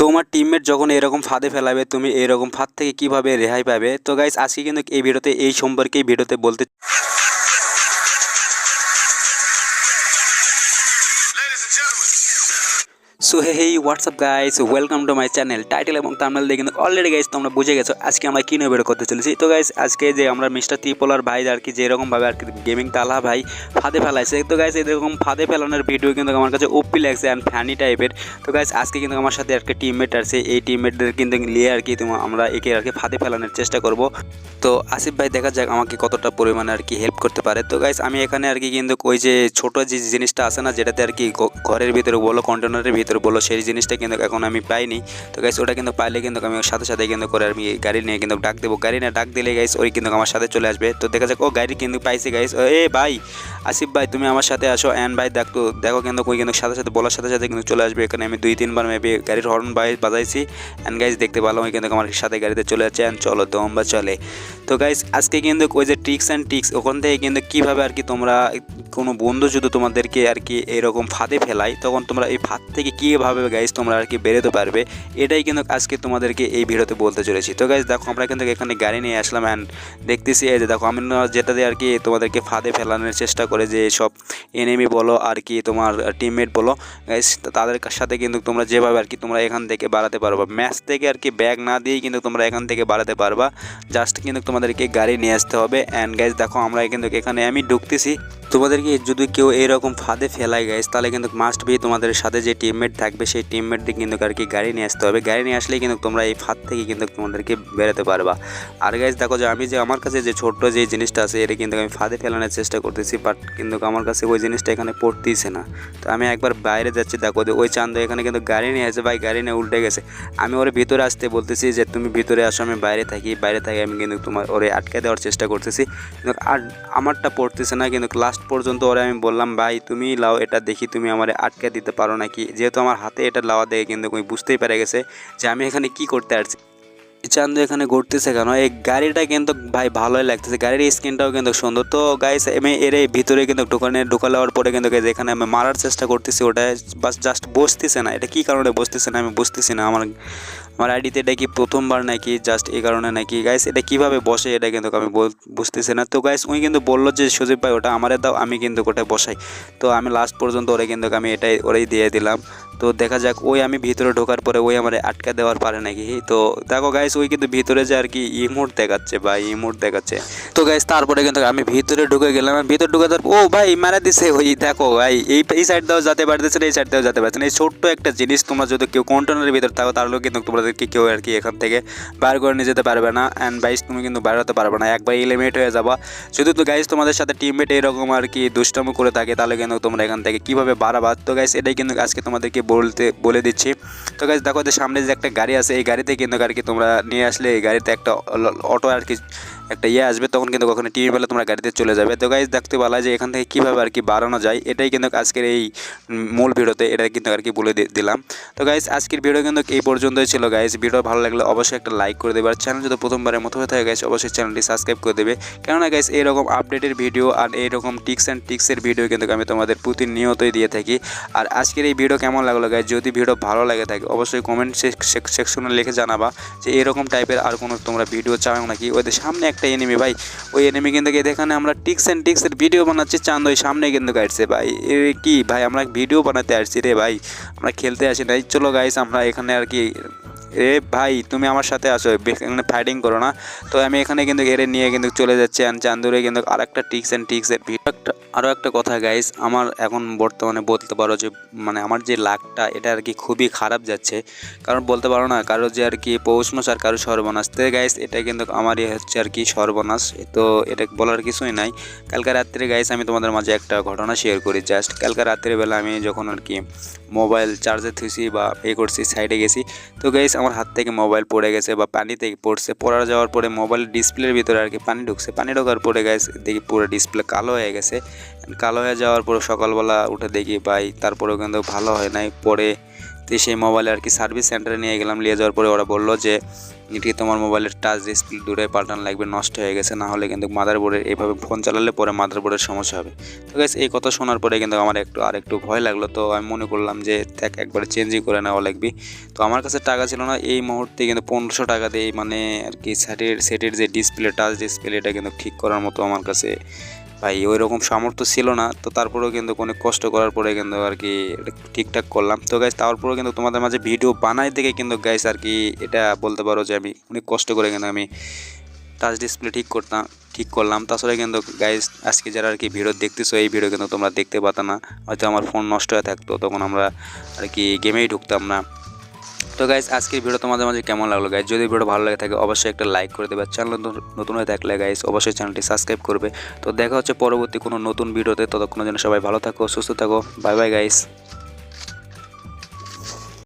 তোমার টিমমেট যখন এরকম ফাঁদে ফেলাবে, তুমি এরকম ফাঁদ থেকে কীভাবে রেহাই পাবে? তো গাইস আজকে কিন্তু এই ভিডিওতে এই সম্পর্কে এই ভিডিওতে বলতে so hey hey WhatsApp guys welcome to my channel title এবং তামনাল দিয়ে কিন্তু অলরেডি গাইস তোমরা বুঝে গেছো, আজকে আমরা কী নিয়ে বেরো করতে চলেছি। তো গাইস আজকে যে আমরা মিস্টার ত্রিপোলার ভাই আর কি যেরকমভাবে আর কি গেমিং তালা ভাই ফাঁদে ফেলাইছে। তো গাইস এরকম ফাঁদে ফেলানোর ভিডিও কিন্তু আমার কাছে ওপি লাগছে অ্যান্ড ফ্যানি টাইপের তো গাইস আজকে কিন্তু আমার সাথে একটা টিমমেট আছে। এই টিমমেটদের কিন্তু নিয়ে আর কি আমরা একে আর কি ফাঁদে ফেলানোর চেষ্টা করব। তো, আসিফ ভাই, দেখা যাক আমাকে কতটা পরিমাণে আর কি হেল্প করতে পারে। তো গাইস আমি এখানে আর কি কিন্তু ওই যে ছোট যে জিনিসটা আছে না, যেটাতে আর কি ঘরের ভিতরে বলো কন্টেনারের ভিতরে বলো সেই জিনিসটা কিন্তু এখন আমি পাইনি। তো গাইস ওটা কিন্তু পাইলে কিন্তু আমি সাথে সাথে কিন্তু করে আমি গাড়ি নিয়ে কিন্তু ডাক দেবো। গাড়ি নিয়ে ডাক দিলে গাইস ওই কিন্তু আমার সাথে চলে আসবে। তো দেখা যাক, ও গাড়ি কিন্তু পাইছি গাইস এ ভাই, আসিফ ভাই, তুমি আমার সাথে আসো। অ্যান্ড ভাই, দেখ দেখো কিন্তু ওই কিন্তু সাথে সাথে, বলার সাথে সাথে কিন্তু চলে আসবে। এখানে আমি দুই, তিনবার মেবি গাড়ির হর্ন বাই, বাজাইছি। অ্যান্ড গাইস দেখতে পেলাম ওই কিন্তু আমার সাথে গাড়িতে চলে যাচ্ছে। অ্যান্ড চলো দম বা চলে। তো গাইস আজকে কিন্তু ওই যে ট্রিক্স অ্যান্ড টিক্স ওখান থেকে কিন্তু কীভাবে আর কি তোমরা কোনো বন্ধু যদি তোমাদেরকে আর কি এরকম ফাঁদে ফেলায়, তখন তোমরা এই ফাঁদ থেকে কীভাবে গাইস তোমরা আর কি বেরোতে পারবে, এটাই কিন্তু আজকে তোমাদেরকে এই ভিডিওতে বলতে চলেছি। তো গাইস দেখো, আমরা কিন্তু এখানে গাড়ি নিয়ে আসলাম অ্যান্ড দেখতেছি এই যে দেখো, আমি যেটা দিয়ে আর কি তোমাদেরকে ফাঁদে ফেলানোর চেষ্টা করে যে সব এনিমি বলো আর কি তোমার টিমমেট বলো গাইস তাদের সাথে কিন্তু তোমরা যেভাবে আর কি তোমরা এখান থেকে বাড়াতে পারবা। ম্যাচ থেকে আর কি ব্যাগ না দিয়েই কিন্তু তোমরা এখান থেকে বাড়াতে পারবা জাস্ট কিন্তু তোমাদেরকে গাড়ি নিয়ে আসতে হবে। অ্যান্ড গাইস দেখো, আমরা কিন্তু এখানে আমি ঢুকতেছি। তোমাদেরকে যদি কেউ এরকম ফাঁদে ফেলায় গাইস তাহলে কিন্তু মাস্ট বি তোমাদের সাথে যে টিমমেট থাকবে, সেই টিমমেটদের কিন্তু আর কি গাড়ি নিয়ে আসতে হবে। গাড়ি নিয়ে আসলে কিন্তু তোমরা এই ফাঁদ থেকে কিন্তু তোমাদেরকে বেরোতে পারবা। আর গাইস দেখো যে আমি যে আমার কাছে যে ছোট্ট যে জিনিসটা আছে, এটা কিন্তু আমি ফাঁদে ফেলানোর চেষ্টা করতেছি বাট কিন্তু আমার কাছে ওই জিনিসটা এখানে পড়তেইছে না। তো আমি একবার বাইরে যাচ্ছি, দেখো যে ওই চান্দ এখানে কিন্তু গাড়ি নিয়ে আসে, ভাই গাড়ি নিয়ে উল্টে গেছে। আমি ওর ভিতরে আসতে বলতেছি যে, তুমি ভিতরে আসো, আমি বাইরে থাকি। বাইরে থাকি আমি কিন্তু তোমার ওরে আটকে দেওয়ার চেষ্টা করতেছি। কিন্তু আর আমারটা পড়তেছে না, কিন্তু লাস্ট পর্যন্ত ওরে আমি বললাম, ভাই, তুমি লাও, এটা দেখি তুমি আমার আটকে দিতে পারো নাকি? যেহেতু আমার হাতে এটা লাওয়া দেখে কিন্তু ওই বুঝতেই পেরে গেছে যে আমি এখানে কি করতে আসছি চান্দু এখানে ঘুরতেছে কেন? এই গাড়িটা কিন্তু, ভাই, ভালোই লাগতেছে। গাড়ির স্ক্রিনটাও কিন্তু সুন্দর। তো গাইস আমি এর ভিতরে কিন্তু ঢোকানে ঢোকালেওয়ার পরে কিন্তু এখানে আমি মারার চেষ্টা করতেছি। ওটা বাস জাস্ট বসতেছে না। এটা কি কারণে বসতেছে না? আমি বুঝতেছি না। আমার আমার আইডিতে এটা কি প্রথমবার নাকি? জাস্ট এই কারণে নাকি? গাইস এটা কীভাবে বসে এটা কিন্তু আমি বুঝতেছি না। তো গাইস উনি কিন্তু বলল যে সুযোগ ভাই, ওটা আমারে দাও, আমি কিন্তু ওটা বসাই। তো আমি লাস্ট পর্যন্ত ওরে কিন্তু আমি এটাই, ওরাই দিয়ে দিলাম। তো দেখা যাক, ওই আমি ভিতরে ঢোকার পরে ওই আমার আটকা দেওয়ার পারে নাকি? তো দেখো গাইস ওই কিন্তু ভিতরে যে আর কি ইমোট দেখাচ্ছে বা ইমোট দেখাচ্ছে। তো গাইস তারপরে কিন্তু আমি ভিতরে ঢুকে গেলাম। ভিতরে ঢুকে তার ও ভাই, মারা দিছে ওই, দেখো ভাই, এই এই সাইড দাও যেতে পারতেছে না, এই সাইড দাও যেতে পারছে না। এই ছোট্ট একটা জিনিস তোমরা যদি কেউ কন্টেনারের ভিতরে থাকো, তাহলেও কিন্তু তোমাদেরকে কেউ আর কি এখান থেকে বার করে নিয়ে যেতে পারবে না। অ্যান্ড বাইস তুমি কিন্তু বেরোতে পারবে না, একবার এলিমিনেট হয়ে যাবা। যদি তো গাইস তোমাদের সাথে টিমমেট এরকম আর কি দুষ্টম করে থাকে, তাহলে কিন্তু তোমরা এখান থেকে কীভাবে বাড়াবা? তো গাইস এটাই কিন্তু আজকে তোমাদেরকে বলতে বলে দিচ্ছি। তো গাইস দেখো যে সামনে যে একটা গাড়ি আছে, এই গাড়িতে কিন্তু আর কি তোমরা নিয়ে আসলে এই গাড়িতে একটা অটো আর কি একটা ইয়ে আসবে, তখন কিন্তু কখনো টিভি বেলা তোমরা গাড়িতে চলে যাবে। তো গাইজ দেখতে পালা যে এখান থেকে কীভাবে আর কি বাড়ানো যায়, এটাই কিন্তু আজকের এই মূল ভিডিওতে এটা কিন্তু আর কি বলে দিলাম। তো গাইজ আজকের ভিডিও কিন্তু এই পর্যন্তই ছিল। গাইজ ভিডিও ভালো লাগলে অবশ্যই একটা লাইক করে দেবে, আর চ্যানেল যদি প্রথমবারের মতো হয়ে থাকে গাইজ অবশ্যই চ্যানেলটি সাবস্ক্রাইব করে দেবে। কেননা গাইজ এইরকম আপডেটের ভিডিও আর এইরকম টিক্স অ্যান্ড টিক্সের ভিডিও কিন্তু আমি তোমাদের প্রতিনিয়তই দিয়ে থাকি। আর আজকের এই ভিডিও কেমন লাগল গাইজ যদি ভিডিও ভালো লাগে থাকে অবশ্যই কমেন্ট সেকশনে লিখে জানাবা যে এরকম টাইপের আর কোনো তোমরা ভিডিও চাও নাকি? ওদের সামনে একটা এনিমি ভাই। ওই এনিমি কিন্তু এখানে আমরা টিক্স অ্যান্ড টিক্সের ভিডিও বানাচ্ছি। চাঁদ ওই সামনে কিন্তু গাইছে ভাই। এ কি ভাই, আমরা ভিডিও বানাতে আসছি রে ভাই। আমরা খেলতে আসি নাই। চলো গাইস আমরা এখানে আর কি এ ভাই, তুমি আমার সাথে আসো এখানে ফাইটিং করো না। তো আমি এখানে কিন্তু এরে নিয়ে কিন্তু চলে যাচ্ছি। আর চান্দুরে কিন্তু আর একটা টিক্স অ্যান্ড টিক্সের ভিডিও একটা আরও একটা কথা গাইস আমার এখন বর্তমানে বলতে পারো যে মানে আমার যে লাকটা, এটা আর কি খুবই খারাপ যাচ্ছে। কারণ বলতে পারো না, কারও যে আর কি পৌষ মাস আর কারও সর্বনাশ। তো গাইস এটা কিন্তু আমারই হচ্ছে আর কি সর্বনাশ। তো এটা বলার কিছুই নাই। কালকে রাত্রে গাইস আমি তোমাদের মাঝে একটা ঘটনা শেয়ার করি। জাস্ট কালকে রাত্রে বেলা আমি যখন আর কি মোবাইল চার্জে থুইছি বা এ করছি সাইডে গেছি, তো গাইস আমার হাত থেকে মোবাইল পড়ে গেছে বা পানিতে পড়ছে। পড়া যাওয়ার পরে মোবাইল ডিসপ্লের ভিতরে আর কি পানি ঢুকছে। পানি ঢোকার পরে গাইস দেখি পুরো ডিসপ্লে কালো হয়ে গেছে। কালো হয়ে যাওয়ার পর সকালবেলা উঠে দেখি ভাই, তারপরেও কিন্তু ভালো হয় নাই। পরে তো সেই মোবাইলে আর কি সার্ভিস সেন্টারে নিয়ে গেলাম, নিয়ে যাওয়ার পরে ওরা বলল যে, এটি তোমার মোবাইলের টাচ ডিসপ্লে দূরে পাল্টানো লাগবে, নষ্ট হয়ে গেছে, না হলে কিন্তু মাদারবোর্ডের এইভাবে ফোন চালালে পরে মাদারবোর্ডের সমস্যা হবে। তো গাইস এই কথা শোনার পরে কিন্তু আমার একটু, আর একটু ভয় লাগল। তো আমি মনে করলাম যে, দেখ, একবারে চেঞ্জই করে নেওয়া লাগবে। তো আমার কাছে টাকা ছিল না, এই মুহূর্তে কিন্তু পনেরোশো টাকা দিয়ে মানে আর কি সেটের সেটের যে ডিসপ্লে টাচ ডিসপ্লে এটা কিন্তু ঠিক করার মতো আমার কাছে ভাই ওই রকম সামর্থ্য ছিল না। তো তারপরেও কিন্তু অনেক কষ্ট করার পরে কিন্তু আর কি ঠিকঠাক করলাম। তো গাইস তারপরেও কিন্তু তোমাদের মাঝে ভিডিও বানাই থেকে কিন্তু গাইস আর কি এটা বলতে পারো যে আমি অনেক কষ্ট করে কিন্তু আমি টাচ ডিসপ্লে ঠিক করতাম ঠিক করলাম। তাছাড়া কিন্তু গাইস আজকে যারা আর কি ভিডিও দেখতেছো, এই ভিডিও কিন্তু তোমরা দেখতে পাতা না। হয়তো আমার ফোন নষ্ট হয়ে থাকতো, তখন আমরা আর কি গেমেই ঢুকতাম না। তো গাইজ আজকের ভিডিও তোমাদের মাঝে কেমন লাগল? গাইজ যদি ভিডিও ভালো লাগে থাকে, অবশ্যই একটা লাইক করে দেবে। চ্যানেল নতুন হয়ে থাকলে গাইজ অবশ্যই চ্যানেলটি সাবস্ক্রাইব করবে। তো দেখা হচ্ছে পরবর্তী কোনো নতুন ভিডিওতে ততক্ষণের জন্য সবাই ভালো থাকো, সুস্থ থাকো। Bye bye guys